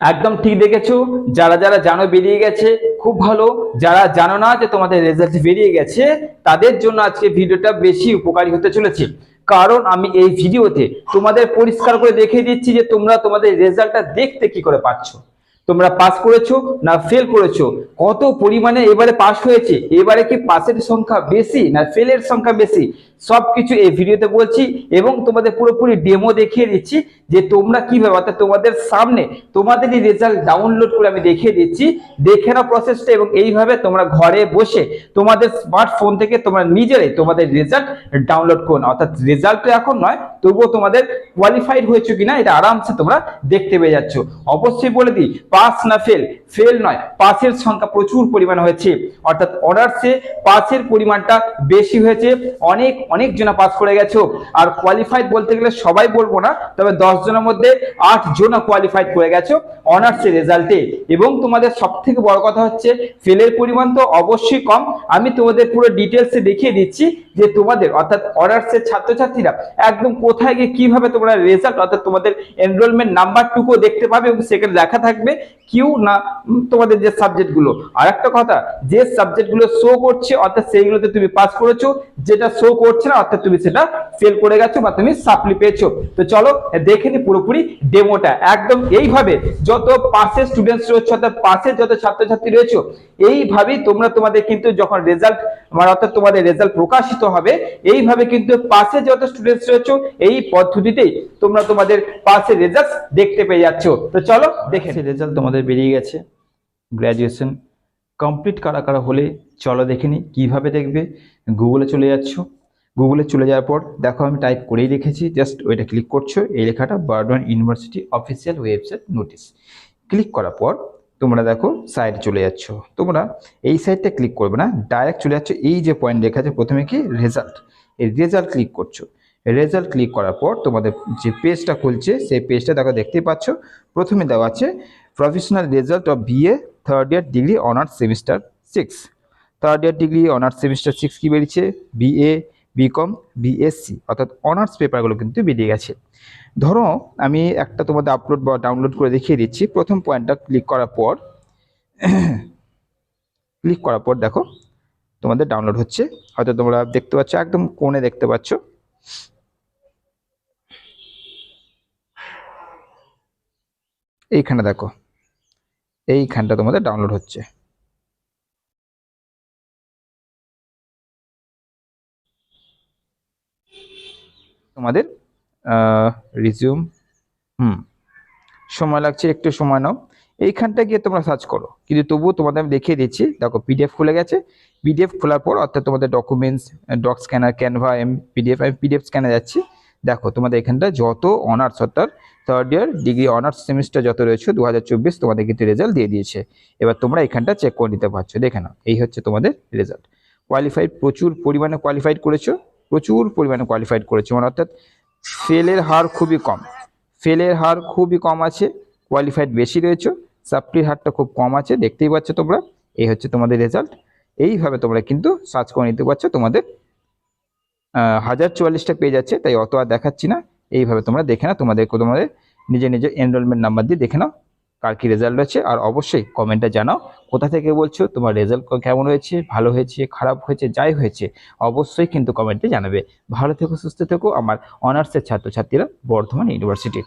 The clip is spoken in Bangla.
একদম ঠিক দেখেছ। যারা যারা জানো বেরিয়ে গেছে, খুব ভালো। যারা জানো না যে তোমাদের রেজাল্ট বেরিয়ে গেছে, তাদের জন্য আজকে ভিডিওটা বেশি উপকারী হতে চলেছে। কারণ আমি এই ভিডিওতে তোমাদের পরিষ্কার করে দেখিয়ে দিচ্ছি যে তোমরা তোমাদের রেজাল্টটা দেখতে কি করে পাচ্ছ। তোমরা পাস করেছ না ফেল করেছ? কত পরিমাণে এবারে পাস হয়েছে? এবারে কি পাসের সংখ্যা বেশি না ফেলের সংখ্যা বেশি? সবকিছু এই ভিডিওতে বলছি এবং তোমাদের পুরোপুরি ডেমো দেখিয়ে দিচ্ছি যে তোমরা কীভাবে অর্থাৎ তোমাদের সামনে তোমাদেরই রেজাল্ট ডাউনলোড করে আমি দেখিয়ে দিচ্ছি। দেখে নাও প্রসেসটা এবং এইভাবে তোমরা ঘরে বসে তোমাদের স্মার্টফোন থেকে তোমরা নিজেরাই তোমাদের রেজাল্ট ডাউনলোড করো না অর্থাৎ রেজাল্ট এখন নয়, তবুও তোমাদের কোয়ালিফাইড হয়েছে কিনা এটা আরামসে তোমরা দেখতে পেয়ে যাচ্ছ। অবশ্যই বলে দিই পাস না ফেল ফেল নয়, পাসের সংখ্যা প্রচুর পরিমাণ হয়েছে। অর্থাৎ অনার্সে পাসের পরিমাণটা বেশি হয়েছে। অনেক অনেক জনা পাস করে গেছো। আর কোয়ালিফাইড বলতে গেলে সবাই বলব না, তবে দশ জনের মধ্যে আট জনা কোয়ালিফাইড করে গেছো অনার্সের রেজাল্টে এবং তোমাদের সব থেকে বড় কথা হচ্ছে, ফেলের পরিমাণ তো অবশ্যই কম। আমি তোমাদের পুরো ডিটেলসে দেখিয়ে দিচ্ছি। যে তোমাদের, অর্থাৎ অনার্সের ছাত্রছাত্রীরা একদম কোথায় গিয়ে কীভাবে তোমরা রেজাল্ট অর্থাৎ তোমাদের এনরোলমেন্ট নাম্বারটুকু দেখতে পাবে এবং সেখানে লেখা থাকবে কিউ না তোমাদের যে সাবজেক্টগুলো আর একটা কথা, যে সাবজেক্টগুলো শো করছে, অর্থাৎ সেইগুলোতে তুমি পাস করেছ, যেটা শো করছে না, অর্থাৎ তুমি সেটা ফেল করে গেছো বা তুমি সাপ্লি পেয়েছ। তো চলো, দেখে নি পুরোপুরি ডেমোটা একদম এইভাবে যত পাশে স্টুডেন্টস রয়েছে, অর্থাৎ পাশে যত ছাত্রছাত্রী রয়েছে, এইভাবেই তোমরা তোমাদের কিন্তু যখন রেজাল্ট মানে অর্থাৎ তোমাদের রেজাল্ট প্রকাশিত হবে, এইভাবে কিন্তু পাশে যত স্টুডেন্টস রয়েছে, এই পদ্ধতিতেই তোমরা তোমাদের পাশে রেজাল্ট দেখতে পেয়ে যাচ্ছ। তো চলো, দেখে রেজাল্ট তোমাদের বেরিয়ে গেছে। গ্র্যাজুয়েশন কমপ্লিট কারা কারা হলে চলো দেখে নি, কীভাবে দেখবে? গুগলে চলে যাচ্ছ। গুগলে চলে যাওয়ার পর, দেখো আমি টাইপ করেই রেখেছি জাস্ট ওইটা ক্লিক করছ, এই লেখাটা Burdwan university official website notice click করার পর, তোমরা দেখো সাইডে চলে যাচ্ছ। তোমরা এই সাইডটা ক্লিক করবে না ডাইরেক্ট চলে যাচ্ছ, এই যে পয়েন্ট লেখা আছে প্রথমে কি? রেজাল্ট এই রেজাল্ট ক্লিক করছ। রেজাল্ট ক্লিক করার পর, তোমাদের যে পেজটা খুলছে, সেই পেজটা দেখো দেখতেই পাচ্ছ, প্রথমে দেওয়া আছে professional result of BA third year degree honours semester six third year degree honours semester six কি বেরিয়েছে? বিএ বিকম বিএসসি অর্থাৎ অনার্স পেপারগুলো কিন্তু বেরিয়ে গেছে। ধরো, আমি একটা তোমাদের আপলোড বা ডাউনলোড করে দেখিয়ে দিচ্ছি। প্রথম পয়েন্টটা ক্লিক করার পর ক্লিক করার পর দেখো, তোমাদের ডাউনলোড হচ্ছে। হয়তো তোমরা দেখতে পাচ্ছ, একদম কোণে দেখতে পাচ্ছ। এইখানে দেখো, এইখানটা তোমাদের ডাউনলোড হচ্ছে। তোমাদের রিজিউম হুম, সময় লাগছে, একটু সময় নাও। এইখানটা গিয়ে তোমরা সার্চ করো। কিন্তু তবুও তোমাদের আমি দেখিয়ে দিচ্ছি, দেখো পিডিএফ খুলে গেছে। পিডিএফ খোলার পর অর্থাৎ তোমাদের documents doc scanner Canva M PDF আমি পিডিএফ স্ক্যানে যাচ্ছি। দেখো তোমাদের এখানটা যত অনার্স অর্থাৎ third year degree honours semester যত রয়েছে দু হাজার চব্বিশ তোমাদের কিন্তু রেজাল্ট দিয়ে দিয়েছে। এবার তোমরা এখানটা চেক করে নিতে পারছ। দেখে নাও, এই হচ্ছে তোমাদের রেজাল্ট কোয়ালিফাইড প্রচুর পরিমাণে কোয়ালিফাইড করেছ। প্রচুর পরিমাণে কোয়ালিফাইড করেছ। মানে অর্থাৎ ফেলের হার খুবই কম। ফেলের হার খুবই কম আছে কোয়ালিফাইড বেশি রয়েছে সাপ্লির হারটা খুব কম আছে, দেখতেই পাচ্ছ তোমরা, এই হচ্ছে তোমাদের রেজাল্ট এইভাবে তোমরা কিন্তু সার্চ করে নিতে পারছ, তোমাদের হাজার চুয়াল্লিশটা পেজ আছে, তাই অত আর দেখাচ্ছি না। এইভাবে তোমরা দেখে নাও তোমাদের তোমাদের নিজে নিজে এনরোলমেন্ট নাম্বার দিয়ে দেখে নাও। কার কী রেজাল্ট হয়েছে, আর অবশ্যই কমেন্টে জানাও কোথা থেকে বলছো, তোমার রেজাল্ট কেমন হয়েছে, ভালো হয়েছে, খারাপ হয়েছে, যাই হয়েছে, অবশ্যই কিন্তু কমেন্টে জানাবে। ভালো থেকো, সুস্থ থেকো, আমার অনার্সের ছাত্রছাত্রীরা বর্ধমান ইউনিভার্সিটির